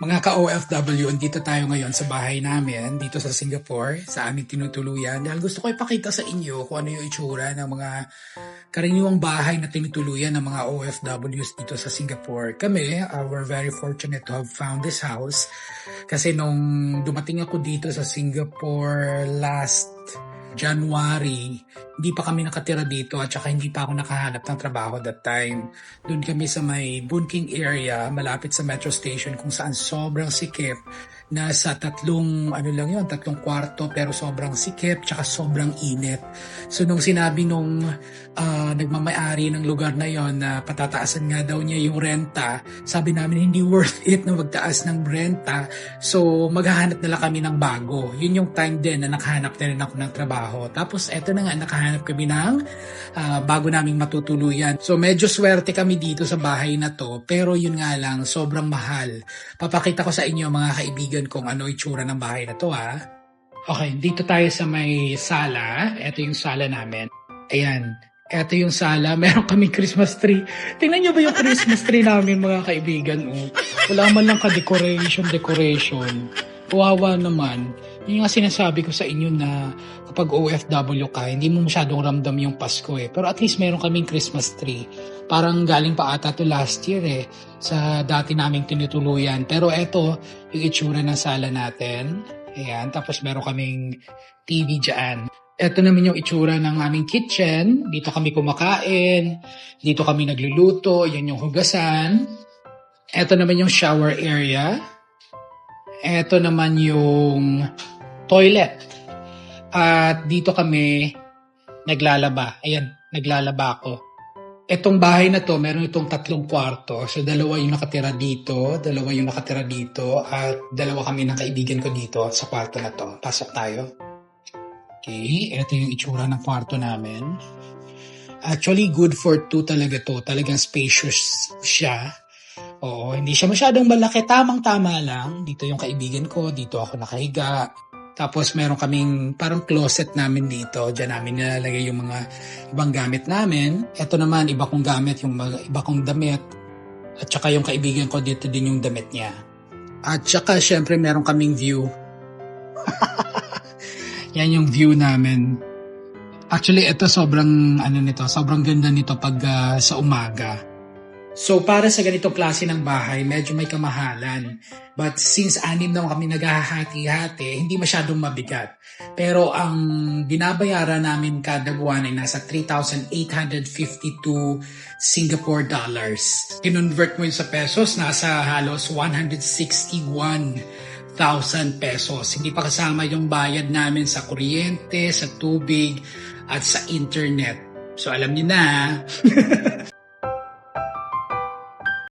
Mga ka-OFW, andito tayo ngayon sa bahay namin, dito sa Singapore, sa aming tinutuluyan. Dahil gusto ko ipakita sa inyo kung ano yung itsura ng mga karaniwang bahay na tinutuluyan ng mga OFWs dito sa Singapore. Kami, uh, we're very fortunate to have found this house. Kasi nung dumating ako dito sa Singapore last January, hindi pa kami nakatira dito at saka hindi pa ako nakahanap ng trabaho that time. Doon kami sa may Bunking area, malapit sa metro station kung saan sobrang sikip. Nasa tatlong, ano lang yun, tatlong kwarto pero sobrang sikip tsaka sobrang init. So nung sinabi nung uh, nagmamayari ng lugar na yon na patataasan nga daw niya yung renta, sabi namin hindi worth it na magtaas ng renta. So maghahanap na lang kami ng bago. Yun yung time din na nakahanap na rin ako ng trabaho. Tapos eto na nga, nakahanap kami ng uh, bago naming matutuluyan. So medyo swerte kami dito sa bahay na to, pero yun nga lang, sobrang mahal. Papakita ko sa inyo mga kaibigan kung ano itsura ng bahay na to ha. Okay, dito tayo sa may sala. Ito yung sala namin. Ayan, ito yung sala. Meron kami Christmas tree. Tingnan nyo ba yung Christmas tree namin mga kaibigan? Oh. Wala man lang ka-decoration, decoration. Kawawa naman. Yung nga sinasabi ko sa inyo na kapag OFW ka, hindi mo masyadong ramdam yung Pasko eh. Pero at least meron kaming Christmas tree. Parang galing pa ata to last year eh, sa dati naming tinutuluyan. Pero eto, yung itsura ng sala natin. Ayan, tapos meron kaming TV dyan. Ito naman yung itsura ng aming kitchen. Dito kami kumakain. Dito kami nagluluto. Yan yung hugasan. Ito naman yung shower area. Ito naman yung toilet. At dito kami naglalaba. Ayan, naglalaba ako. Itong bahay na to, meron itong tatlong kwarto. So, dalawa yung nakatira dito, dalawa yung nakatira dito, at dalawa kami ng kaibigan ko dito sa kwarto na to. Pasok tayo. Okay, ito yung itsura ng kwarto namin. Actually, good for two talaga to. Talagang spacious siya. Oo, hindi siya masyadong malaki. Tamang-tama lang. Dito yung kaibigan ko. Dito ako nakahiga. Tapos meron kaming parang closet namin dito. Diyan namin nilalagay yung mga ibang gamit namin. Ito naman, iba kong gamit, yung mga iba kong damit. At saka yung kaibigan ko dito din yung damit niya. At saka syempre meron kaming view. Yan yung view namin. Actually, ito sobrang ano nito, sobrang ganda nito pag uh, sa umaga. So para sa ganitong klase ng bahay, medyo may kamahalan. But since anim na kami naghahati-hati, hindi masyadong mabigat. Pero ang binabayaran namin kada buwan ay nasa 3,852 Singapore dollars. Kinonvert mo yun sa pesos, nasa halos 161,000 pesos. Hindi pa kasama yung bayad namin sa kuryente, sa tubig, at sa internet. So alam niyo na.